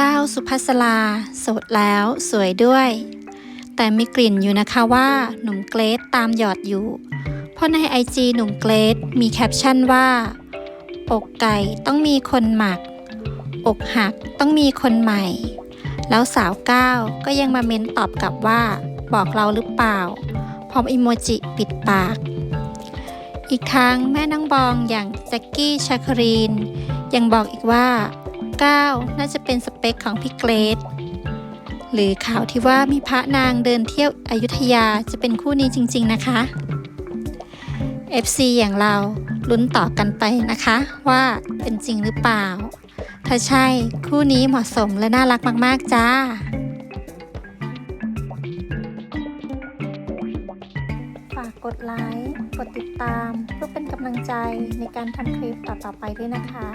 ก้าวสุภัสราโสดแล้วสวยด้วย แต่มีกลิ่นอยู่นะคะว่าหนุ่มเกรซตามหยอดอยู่ เพราะในไอจีหนุ่มเกรซมีแคปชั่นว่า อกไก่ต้องมีคนหมัก อกหักต้องมีคนใหม่ แล้วสาวก้าวก็ยังมาเม้นตอบกลับว่าบอกเราหรือเปล่า พร้อมอิโมจิปิดปาก อีกทั้งแม่นางบองอย่างแจ็คกี้ชาครีน ยังบอกอีกว่า ก้าวน่าจะเป็นสเปคของพี่เกรซหรือข่าวที่ว่ามีพระนางเดินเที่ยวอยุธยาจะเป็นคู่นี้จริงๆนะคะ FC อย่างเราลุ้นต่อกันไปนะคะ ว่าเป็นจริงหรือเปล่า ถ้าใช่คู่นี้เหมาะสมและน่ารักมากๆจ้าฝากกดไลค์ กดติดตาม เพื่อเป็นกำลังใจในการทำคลิปต่อๆไปด้วยนะคะ